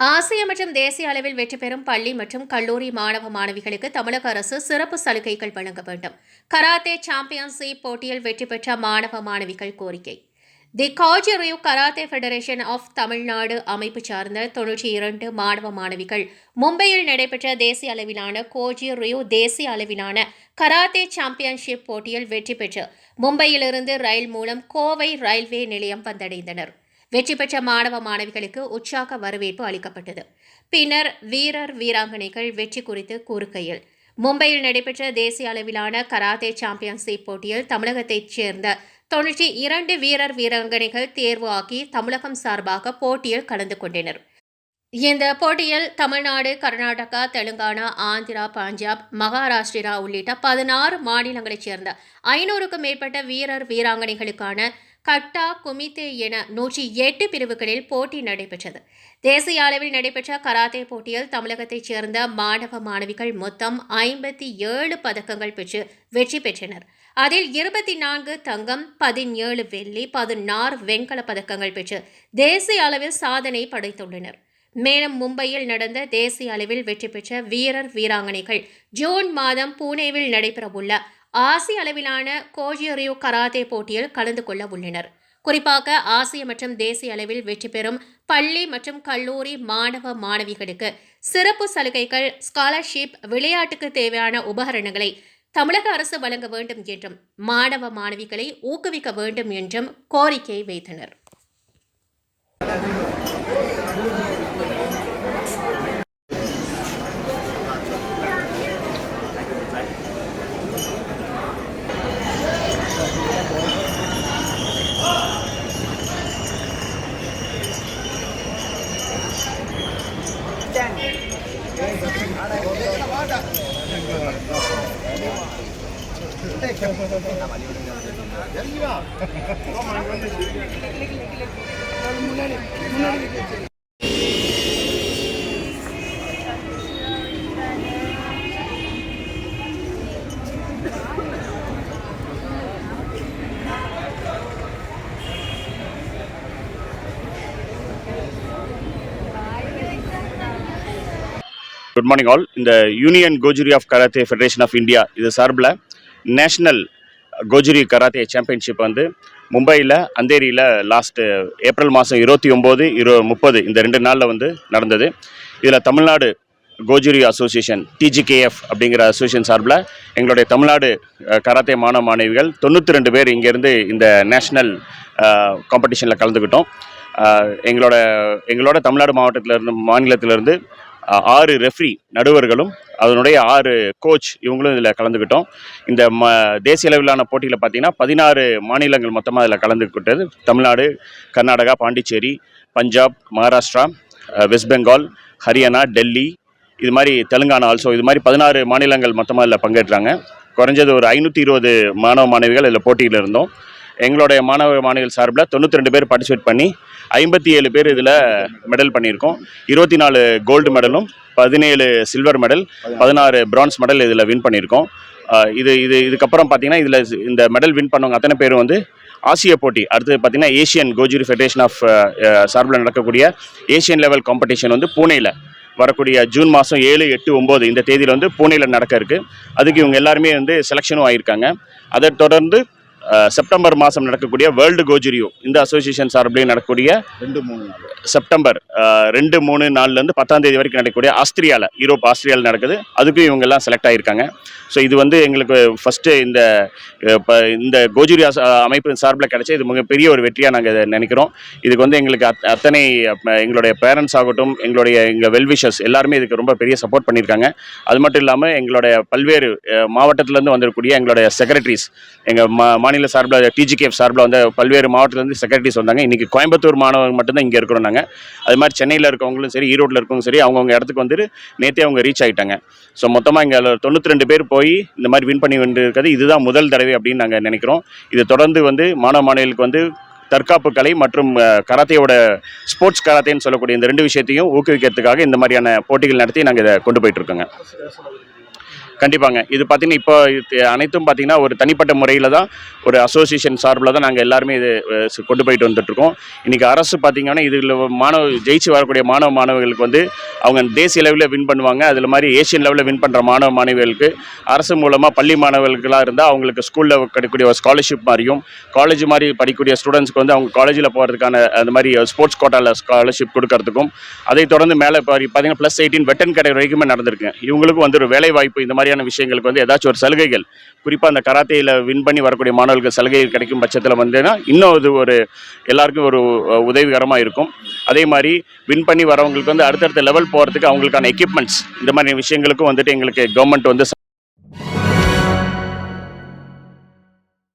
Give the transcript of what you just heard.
ஆசிய மற்றும் தேசிய அளவில் வெற்றி பெறும் பள்ளி மற்றும் கல்லூரி மாணவ மாணவிகளுக்கு தமிழக அரசு சிறப்பு சலுகைகள் வழங்க வேண்டும். கராத்தே சாம்பியன்ஷிப் போட்டியில் வெற்றி பெற்ற மாணவ மாணவிகள் கோரிக்கை. The Gojuryu karate federation of Tamil Nadu அமைப்பு சார்ந்த தொன்னூற்றி இரண்டு மாணவ மாணவிகள் மும்பையில் நடைபெற்ற தேசிய அளவிலான கோஜி ரியூ தேசிய அளவிலான கராத்தே சாம்பியன்ஷிப் போட்டியில் வெற்றி பெற்று மும்பையிலிருந்து ரயில் மூலம் கோவை ரயில்வே நிலையம் வந்தடைந்தனர். வெற்றி பெற்ற மாணவ மாணவிகளுக்கு உற்சாக வரவேற்பு அளிக்கப்பட்டது. பின்னர் வீரர் வீராங்கனைகள் வெற்றி குறித்து கூறுகையில் மும்பையில் நடைபெற்ற தேசிய அளவிலான கராத்தே சாம்பியன்ஷிப் போட்டியில் தமிழகத்தைச் சேர்ந்த தொன்னூற்றி இரண்டு வீரர் வீராங்கனைகள் தேர்வு ஆகி தமிழகம் சார்பாக போட்டியில் கலந்து கொண்டனர். இந்த போட்டியில் தமிழ்நாடு கர்நாடகா தெலுங்கானா ஆந்திரா பஞ்சாப் மகாராஷ்டிரா உள்ளிட்ட பதினாறு மாநிலங்களைச் சேர்ந்த ஐநூறுக்கும் மேற்பட்ட வீரர் வீராங்கனைகளுக்கான கட்டா குமித்தே என நூற்றி எட்டு பிரிவுகளில் போட்டி நடைபெற்றது. தேசிய அளவில் நடைபெற்ற கராத்தே போட்டியில் தமிழகத்தைச் சேர்ந்த மாணவ மாணவிகள் மொத்தம் ஐம்பத்தி ஏழு பதக்கங்கள் பெற்று வெற்றி பெற்றனர். அதில் இருபத்தி நான்கு தங்கம் பதினேழு வெள்ளி பதினாறு வெண்கல பதக்கங்கள் பெற்று தேசிய அளவில் சாதனை படைத்துள்ளனர். மேலும் மும்பையில் நடந்த தேசிய அளவில் வெற்றி பெற்ற வீரர் வீராங்கனைகள் ஜூன் மாதம் பூனேவில் நடைபெறவுள்ள ஆசிய அளவிலான கோஜியரியோ கராத்தே போட்டியில் கலந்து கொள்ள உள்ளனர். குறிப்பாக ஆசிய மற்றும் தேசிய அளவில் வெற்றி பெறும் பள்ளி மற்றும் கல்லூரி மாணவ மாணவிகளுக்கு சிறப்பு சலுகைகள் ஸ்காலர்ஷிப் விளையாட்டுக்கு தேவையான உபகரணங்களை தமிழக அரசு வழங்க வேண்டும் என்றும் மாணவ மாணவிகளை ஊக்குவிக்க வேண்டும் என்றும் கோரிக்கை வைத்தனர். குட் மார்னிங் ஆல் இந்த union Gojuryu of karate federation of India இது சார்பில் நேஷ்னல் கோஜுரி கராத்தே சாம்பியன்ஷிப் வந்து மும்பையில் அந்தேரியில் லாஸ்ட்டு ஏப்ரல் மாதம் இருபத்தி ஒம்பது இரு முப்பது இந்த ரெண்டு நாளில் வந்து நடந்தது. இதில் தமிழ்நாடு கோஜுரி அசோசியேஷன் டிஜிகேஎஃப் அப்படிங்கிற அசோசியேஷன் சார்பில் எங்களுடைய தமிழ்நாடு கராத்தே மாணவ மாணவிகள் தொண்ணூற்றி ரெண்டு பேர் இங்கேருந்து இந்த நேஷ்னல் காம்படிஷனில் கலந்துக்கிட்டோம் எங்களோட எங்களோட தமிழ்நாடு மாவட்டத்தில் இருந்து மாநிலத்திலிருந்து ஆறு ரெஃப்ரி நடுவர்களும் அதனுடைய ஆறு கோச் இவங்களும் இதில் கலந்துக்கிட்டோம். இந்த ம தேசிய அளவிலான போட்டியில் பார்த்தீங்கன்னா பதினாறு மாநிலங்கள் மொத்தமாக அதில் கலந்துக்கிட்டது. தமிழ்நாடு கர்நாடகா பாண்டிச்சேரி பஞ்சாப் மகாராஷ்டிரா வெஸ்ட் பெங்கால் ஹரியானா டெல்லி இது மாதிரி தெலுங்கானா ஆல்சோ இது மாதிரி பதினாறு மாநிலங்கள் மொத்தமாக இதில் பங்கேற்றாங்க. குறைஞ்சது ஒரு ஐநூற்றி இருபது மாணவ மாணவிகள் இதில் போட்டியில் இருந்தோம். எங்களுடைய மாணவ மாணவிகள் சார்பில் தொண்ணூற்றி ரெண்டு பேர் பார்ட்டிசிபேட் பண்ணி ஐம்பத்தி ஏழு பேர் இதில் மெடல் பண்ணியிருக்கோம். இருபத்தி நாலு கோல்டு மெடலும் பதினேழு சில்வர் மெடல் பதினாறு பிரான்ஸ் மெடல் இதில் வின் பண்ணியிருக்கோம். இது இது இதுக்கப்புறம் பார்த்தீங்கன்னா இதில் இந்த மெடல் வின் பண்ணவங்க அத்தனை பேரும் வந்து ஆசிய போட்டி அடுத்து பார்த்தீங்கன்னா ஏஷியன் கோஜுரி ஃபெடரேஷன் ஆஃப் சார்பில் நடக்கக்கூடிய ஏஷியன் லெவல் காம்படிஷன் வந்து பூனேயில் வரக்கூடிய ஜூன் மாதம் ஏழு எட்டு ஒம்பது இந்த தேதியில் வந்து பூனேயில் நடக்க இருக்குது அதுக்கு இவங்க எல்லாருமே வந்து செலெக்ஷனும் ஆகியிருக்காங்க அதைத் தொடர்ந்து செப்டம்பர் மாதம் நடக்கக்கூடிய வேர்ல்டு கோஜுரியோ இந்த அசோசியேஷன் சார்பிலையும் நடக்கக்கூடிய ரெண்டு மூணு செப்டம்பர் ரெண்டு மூணு நாலுலேருந்து பத்தாம் தேதி வரைக்கும் நடக்கக்கூடிய ஆஸ்திரியாவில் யூரோப் ஆஸ்திரியாவில் நடக்குது. அதுக்கும் இவங்க எல்லாம் செலக்ட் ஆகியிருக்காங்க ஸோ இது வந்து எங்களுக்கு ஃபஸ்ட்டு இந்த இப்போ இந்த கோஜுரி அச- அமைப்பு சார்பில் கிடைச்ச இது மிகப்பெரிய ஒரு வெற்றியாக நாங்கள் இதை நினைக்கிறோம். இதுக்கு வந்து எங்களுக்கு அத் அத்தனை எங்களுடைய பேரண்ட்ஸ் ஆகட்டும் எங்களுடைய எங்கள் வெல்விஷர்ஸ் எல்லாருமே இதுக்கு ரொம்ப பெரிய சப்போர்ட் பண்ணியிருக்காங்க. அது மட்டும் இல்லாமல் எங்களுடைய பல்வேறு மாவட்டத்திலேருந்து வந்திருக்கக்கூடிய எங்களுடைய செக்ரட்டரிஸ் எங்கள் மா மாநில சார்பில் டிஜிகேஎஃப் சார்பில் வந்து பல்வேறு மாவட்டத்துலேருந்து செக்ரட்டரிஸ் வந்தாங்க. இன்றைக்கி கோயம்புத்தூர் மாணவர்கள் மட்டும்தான் இங்கே இருக்கிறோம் நாங்கள் அது மாதிரி சென்னையில் இருக்கவங்களும் சரி ஈரோட்டில் இருக்கவங்க சரி அவங்கவுங்க இடத்துக்கு வந்துட்டு நேற்றே அவங்க ரீச் ஆகிட்டாங்க ஸோ மொத்தமாக இங்கே தொண்ணூற்றி ரெண்டு பேர் போய் இந்த மாதிரி வின் பண்ணி வந்துருக்கிறது இதுதான் முதல் தடவை அப்படின்னு நாங்கள் நினைக்கிறோம். இது தொடர்ந்து வந்து மாணவ மாணவிகளுக்கு வந்து தற்காப்பு கலை மற்றும் கராத்தையோட ஸ்போர்ட்ஸ் கராத்தேன்னு சொல்லக்கூடிய இந்த ரெண்டு விஷயத்தையும் ஊக்குவிக்கிறதுக்காக இந்த மாதிரியான போட்டிகள் நடத்தி நாங்கள் இதை கொண்டு போயிட்டுருக்கோங்க கண்டிப்பாங்க. இது பார்த்தீங்கன்னா இப்போ இது அனைத்தும் பார்த்தீங்கன்னா ஒரு தனிப்பட்ட முறையில் தான் ஒரு அசோசியேஷன் சார்பில் தான் நாங்கள் எல்லாருமே இது கொண்டு போயிட்டு வந்துட்டுருக்கோம். இன்றைக்கி அரசு பார்த்தீங்கன்னா இதில் மாணவ ஜெயிச்சு வரக்கூடிய மாணவ மாணவர்களுக்கு வந்து அவங்க தேசிய லெவலில் வின் பண்ணுவாங்க. அதில் மாதிரி ஏஷியன் லெவலில் வின் பண்ணுற மாணவ மாணவிகளுக்கு அரசு மூலமாக பள்ளி மாணவர்களாக இருந்தால் அவங்களுக்கு ஸ்கூலில் கிடைக்கக்கூடிய ஒரு ஸ்காலர்ஷிப் மாதிரியும் காலேஜ் மாதிரி படிக்கக்கூடிய ஸ்டூடெண்ட்ஸ்க்கு வந்து அவங்க காலேஜில் போகிறதுக்கான அந்த மாதிரி ஸ்போர்ட்ஸ் கோட்டாவில் ஸ்காலர்ஷிப் கொடுக்கறதுக்கும் அதை தொடர்ந்து மேலே இப்போ பார்த்தீங்கன்னா ப்ளஸ் எயிட்டீன் வெட்டன் கடை வரைக்குமே நடந்திருக்கு. இவங்களுக்கும் வந்து ஒரு வேலை வாய்ப்பு இந்த மாதிரியான விஷயங்களுக்கு வந்து ஏதாச்சும் ஒரு சலுகைகள். குறிப்பாக அந்த கராத்தையில் வின் பண்ணி வரக்கூடிய மாணவர்களுக்கு சலுகைகள் கிடைக்கும் பட்சத்தில் வந்துன்னா இன்னும் அது ஒரு எல்லாருக்கும் ஒரு உதவிகரமாக இருக்கும். அதே மாதிரி வின் பண்ணி வரவங்களுக்கு வந்து அடுத்தடுத்த லெவல் போகிறதுக்கு அவங்களுக்கான எக்யூப்மெண்ட்ஸ் இந்த மாதிரி விஷயங்களுக்கும் வந்துட்டு எங்களுக்கு கவர்மெண்ட் வந்து